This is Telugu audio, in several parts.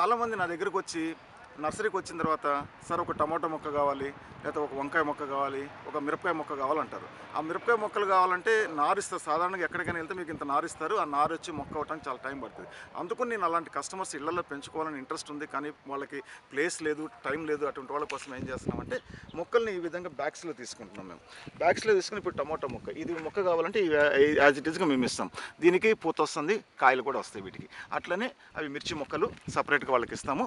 చాలామంది నా దగ్గరకు వచ్చి నర్సరీకి వచ్చిన తర్వాత సార్ ఒక టమాటో మొక్క కావాలి లేకపోతే ఒక వంకాయ మొక్క కావాలి ఒక మిరపకాయ మొక్క కావాలంటారు. ఆ మిరపకాయ మొక్కలు కావాలంటే నారిస్తారు సాధారణంగా ఎక్కడికైనా వెళ్తే మీకు ఇంత నారిస్తారు ఆ నారు వచ్చి మొక్క అవడానికి చాలా టైం పడుతుంది. అందుకు నేను అలాంటి కస్టమర్స్ ఇళ్ళలో పెంచుకోవాలని ఇంట్రెస్ట్ ఉంది కానీ వాళ్ళకి ప్లేస్ లేదు టైం లేదు అటువంటి వాళ్ళ కోసం ఏం చేస్తున్నామంటే మొక్కల్ని ఈ విధంగా బ్యాగ్స్లో తీసుకుంటున్నాం మేము. బ్యాగ్స్లో తీసుకుని ఇప్పుడు టమాటో మొక్క ఇది మొక్క కావాలంటే యాజ్ ఇట్ ఈస్గా మేము ఇస్తాం. దీనికి పూత వస్తుంది కాయలు కూడా వస్తాయి వీటికి. అట్లనే అవి మిర్చి మొక్కలు సపరేట్గా వాళ్ళకి ఇస్తాము.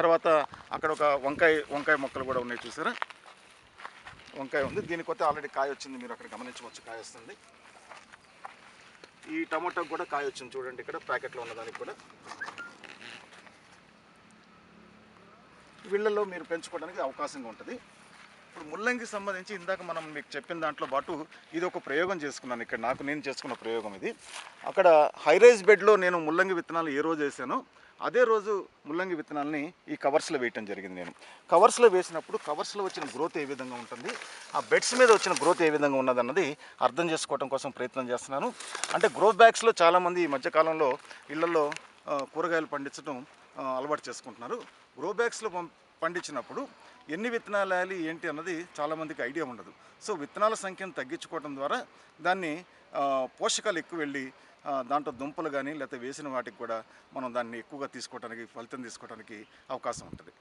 తర్వాత అక్కడ ఒక వంకాయ వంకాయ మొక్కలు కూడా ఉన్నాయి చూసారా? వంకాయ ఉంది. దీనికి కొత్త ఆల్రెడీ కాయ వచ్చింది. మీరు అక్కడ గమనించవచ్చు. కాయ వస్తుంది. ఈ టమాటోకి కూడా కాయ వచ్చింది చూడండి ఇక్కడ. ప్యాకెట్లో ఉన్నదానికి కూడా. వీళ్ళల్లో మీరు పెంచుకోవడానికి అవకాశంగా ఉంటుంది. ముల్లంగి సంబంధించి ఇందాక మనం మీకు చెప్పిన దాంట్లో పాటు ఇది ఒక ప్రయోగం చేసుకున్నాను. ఇక్కడ నాకు నేను చేసుకున్న ప్రయోగం ఇది. అక్కడ హైరైజ్ బెడ్లో నేను ముల్లంగి విత్తనాలు ఏ రోజు వేసానో అదే రోజు ముల్లంగి విత్తనాలని ఈ కవర్స్లో వేయటం జరిగింది నేను. కవర్స్లో వేసినప్పుడు కవర్స్లో వచ్చిన గ్రోత్ ఏ విధంగా ఉంటుంది? ఆ బెడ్స్ మీద వచ్చిన గ్రోత్ ఏ విధంగా ఉన్నదన్నది అర్థం చేసుకోవడం కోసం ప్రయత్నం చేస్తున్నాను. అంటే గ్రో బ్యాగ్స్లో చాలామంది ఈ మధ్యకాలంలో ఇళ్ళలో కూరగాయలు పండించడం అలవాటు చేసుకుంటున్నారు. గ్రో బ్యాగ్స్లో పండించినప్పుడు ఎన్ని విత్తనాలు వేయాలి ఏంటి అన్నది చాలామందికి ఐడియా ఉండదు. సో విత్తనాల సంఖ్యను తగ్గించుకోవడం ద్వారా దాన్ని పోషకాలు ఎక్కువ వెళ్ళి దాంట్లో దుంపలు కానీ లేకపోతే వేసిన వాటికి కూడా మనం దాన్ని ఎక్కువగా తీసుకోవడానికి ఫలితం తీసుకోవడానికి అవకాశం ఉంటుంది.